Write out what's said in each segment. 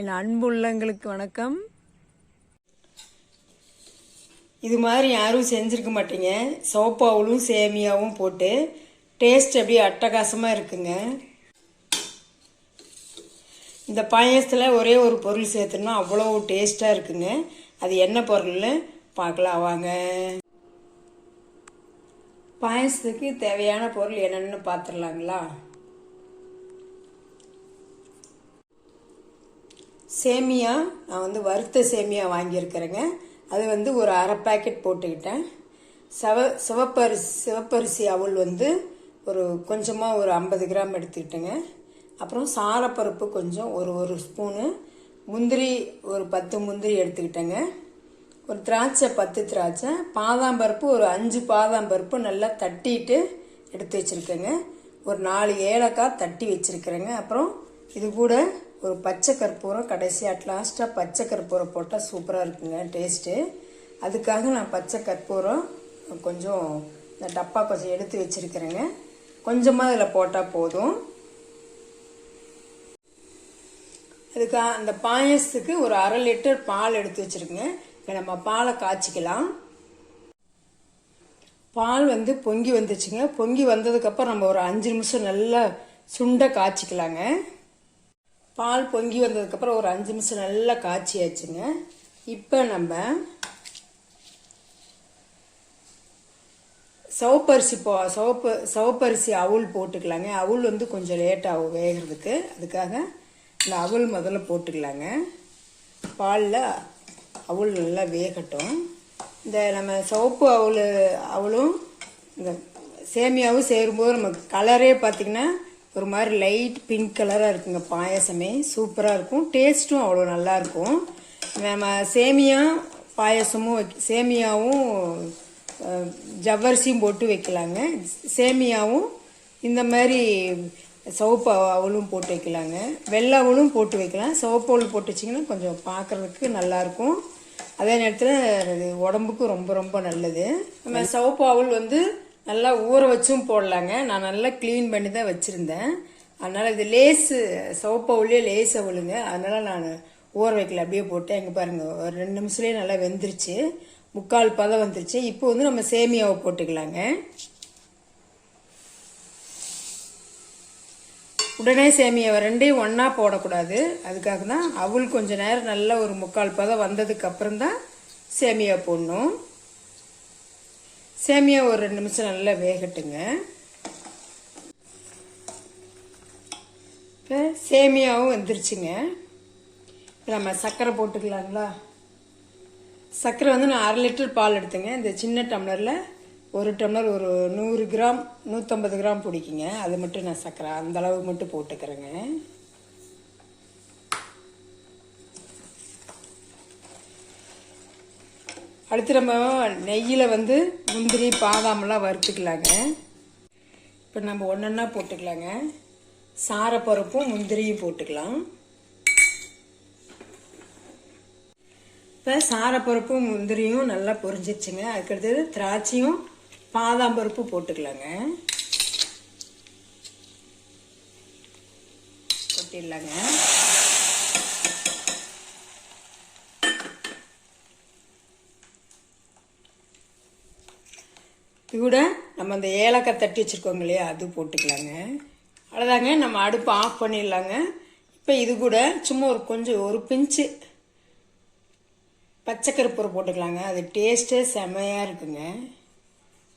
என் அன்புள்ளங்களுக்கு வணக்கம். இது மாதிரி யாரும் செஞ்சுருக்க மாட்டீங்க. சோப்பாவிலும் சேமியாவும் போட்டு டேஸ்ட் அப்படியே அட்டகாசமாக இருக்குங்க. இந்த பாயசத்தில் ஒரே ஒரு பொருள் சேர்த்துனா அவ்வளோ டேஸ்ட்டாக இருக்குங்க. அது என்ன பொருள்னு பார்க்கலாம் வாங்க. பாயசத்துக்கு தேவையான பொருள் என்னென்னு பார்த்துடலாங்களா சேமியா நான் வந்து வறுத்த சேமியா வாங்கியிருக்கிறேங்க. அது வந்து ஒரு அரை பேக்கெட் போட்டுக்கிட்டேன். சவ சிவப்பரிசி சிவப்பரிசி அவள் வந்து ஒரு கொஞ்சமாக ஒரு ஐம்பது கிராம் எடுத்துக்கிட்டேங்க. அப்புறம் சாரப்பருப்பு கொஞ்சம் ஒரு ஒரு ஸ்பூனு. முந்திரி ஒரு பத்து முந்திரி எடுத்துக்கிட்டேங்க. ஒரு திராட்சை பத்து திராட்சை. பாதாம் பருப்பு ஒரு அஞ்சு பாதாம் பருப்பு நல்லா தட்டிட்டு எடுத்து வச்சுருக்கேங்க. ஒரு நாலு ஏலக்காய் தட்டி வச்சுருக்கிறேங்க. அப்புறம் இது கூட ஒரு பச்சை கற்பூரம் கடைசி அட்லாஸ்ட்டாக பச்சை கற்பூரம் போட்டால் சூப்பராக இருக்குங்க டேஸ்ட்டு அதுக்காக நான் பச்சை கற்பூரம் கொஞ்சம் இந்த டப்பா கொஞ்சம் எடுத்து வச்சுருக்கிறேங்க. கொஞ்சமாக அதில் போட்டால் போதும். அதுக்கு அந்த பாயசத்துக்கு ஒரு அரை லிட்டர் பால் எடுத்து வச்சுருக்குங்க. இப்போ நம்ம பாலை காய்ச்சிக்கலாம். பால் வந்து பொங்கி வந்துச்சுங்க. பொங்கி வந்ததுக்கப்புறம் நம்ம ஒரு அஞ்சு நிமிஷம் நல்லா சுண்டை காய்ச்சிக்கலாங்க. பால் பொங்கி வந்ததுக்கப்புறம் ஒரு அஞ்சு நிமிஷம் நல்லா காய்ச்சியாச்சுங்க. இப்போ நம்ம சவப்பரிசி போ சவப்பு சவப்பரிசி அவுள் போட்டுக்கலாங்க. அவுள் வந்து கொஞ்சம் லேட் ஆகும் வேகிறதுக்கு. அதுக்காக இந்த அவுள் முதல்ல போட்டுக்கலாங்க. பாலில் அவுள் நல்லா வேகட்டும். இந்த நம்ம சவப்பு அவுள் அவளும் இந்த சேமியாவும் சேரும்போது நமக்கு கலரே பார்த்திங்கன்னா ஒரு மாதிரி லைட் பிங்க் கலராக இருக்குங்க பாயசமே. சூப்பராக இருக்கும். டேஸ்ட்டும் அவ்வளோ நல்லாயிருக்கும் நம்ம சேமியா பாயசமும் சேமியாவும் ஜவ்வரிசியும் போட்டு வைக்கலாங்க. சேமியாவும் இந்த மாதிரி அவளும் போட்டு வைக்கலாங்க. வெள்ளை அவளும் போட்டு வைக்கலாம். சிவப்பு அவள் போட்டு வச்சிங்கன்னா கொஞ்சம் பார்க்குறதுக்கு நல்லாயிருக்கும் அதே நேரத்தில் அது உடம்புக்கு ரொம்ப ரொம்ப நல்லது. நம்ம அவள் வந்து நல்லா ஊற வச்சும் போடலாங்க. நான் நல்லா க்ளீன் பண்ணி தான் வச்சுருந்தேன். அதனால் இது லேஸு சோப்பை அவளே லேஸ் அவளுங்க அதனால் நான் ஊற வைக்கல. அப்படியே போட்டேன். எங்கே பாருங்கள் ஒரு ரெண்டு நிமிஷத்துலேயே நல்லா வெந்துருச்சு. முக்கால் பதம் வந்துருச்சு. இப்போ வந்து நம்ம சேமியாவை போட்டுக்கலாங்க. உடனே சேமியாவை ரெண்டையும் ஒன்றா போடக்கூடாது. அதுக்காக தான் அவள் கொஞ்சம் நேரம் நல்லா ஒரு முக்கால் பதம் வந்ததுக்கு அப்புறம் தான் சேமியா போடணும். சேமியா ஒரு ரெண்டு நிமிஷம் நல்லா வேகட்டுங்க. இப்போ சேமியாவும் வந்துருச்சுங்க. இப்போ நம்ம சர்க்கரை போட்டுக்கலாங்களா? சர்க்கரை வந்து நான் அரை லிட்டர் பால் எடுத்தேங்க. இந்த சின்ன டம்ளரில் ஒரு டம்ளர் ஒரு நூறு கிராம் நூற்றம்பது கிராம் பிடிக்குங்க. அது மட்டும் நான் சர்க்கரை அந்த அளவு மட்டும் போட்டுக்கிறேங்க. அடுத்து நம்ம நெய்யில் வந்து முந்திரி பாதாமெல்லாம் வறுத்துக்கலாங்க. இப்போ நம்ம ஒன்றா போட்டுக்கலாங்க. சாரப்பருப்பும் முந்திரியும் போட்டுக்கலாம். இப்போ சாரப்பருப்பும் முந்திரியும் நல்லா பொரிஞ்சிருச்சுங்க. அதுக்கடுத்தது திராட்சையும் பாதாம் பருப்பு போட்டுக்கலாங்க. கொட்டிடலாங்க. கூட நம்ம அந்த ஏலக்காய் தட்டி வச்சுருக்கோங்க இல்லையா அது போட்டுக்கலாங்க. அவ்வளோதாங்க நம்ம அடுப்பு ஆஃப் பண்ணிடலாங்க. இப்போ இது கூட சும்மா ஒரு கொஞ்சம் ஒரு பிஞ்சு பச்சை போட்டுக்கலாங்க. அது டேஸ்ட்டே செமையாக இருக்குங்க.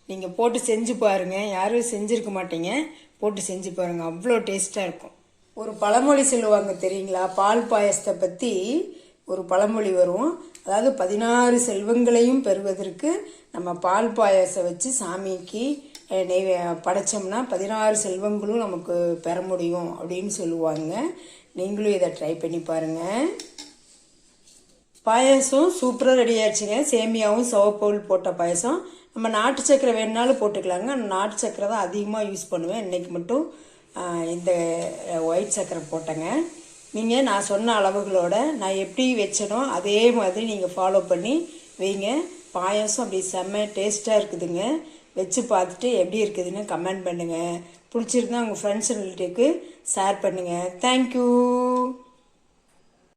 நீங்கள் போட்டு செஞ்சு பாருங்கள் யாரும் செஞ்சுருக்க மாட்டீங்க. போட்டு செஞ்சு பாருங்கள் அவ்வளோ டேஸ்ட்டாக இருக்கும். ஒரு பழமொழி சொல்லுவாங்க தெரியுங்களா? பால் பாயசத்தை பற்றி ஒரு பழமொழி வரும். அதாவது பதினாறு செல்வங்களையும் பெறுவதற்கு நம்ம பால் பாயாசம் வச்சு சாமிக்கு நெய் படைச்சோம்னா பதினாறு செல்வங்களும் நமக்கு பெற முடியும் அப்படின்னு சொல்லுவாங்க. நீங்களும் இதை ட்ரை பண்ணி பாருங்கள் பாயாசம் சூப்பராக ரெடி ஆயிடுச்சுங்க சேமியாவும் சவப்பவுல் போட்ட பாயசம். நம்ம நாட்டு சக்கரை வேணுனாலும் போட்டுக்கலாங்க. நாட்டு சக்கரை தான் அதிகமாக யூஸ் பண்ணுவேன். இன்றைக்கி மட்டும் இந்த ஒயிட் சக்கரை போட்டேங்க. நீங்கள் நான் சொன்ன அளவுகளோட நான் எப்படி வச்சனோ அதே மாதிரி நீங்கள் ஃபாலோ பண்ணி வைங்க. பாயாசம் அப்படி செம்ம டேஸ்ட்டாக இருக்குதுங்க. வச்சு பார்த்துட்டு எப்படி இருக்குதுன்னு கமெண்ட் பண்ணுங்கள் பிடிச்சிருந்தா உங்கள் ஃப்ரெண்ட்ஸ் ரிலேட்டிவ்க்கு ஷேர் பண்ணுங்கள் தேங்க்யூ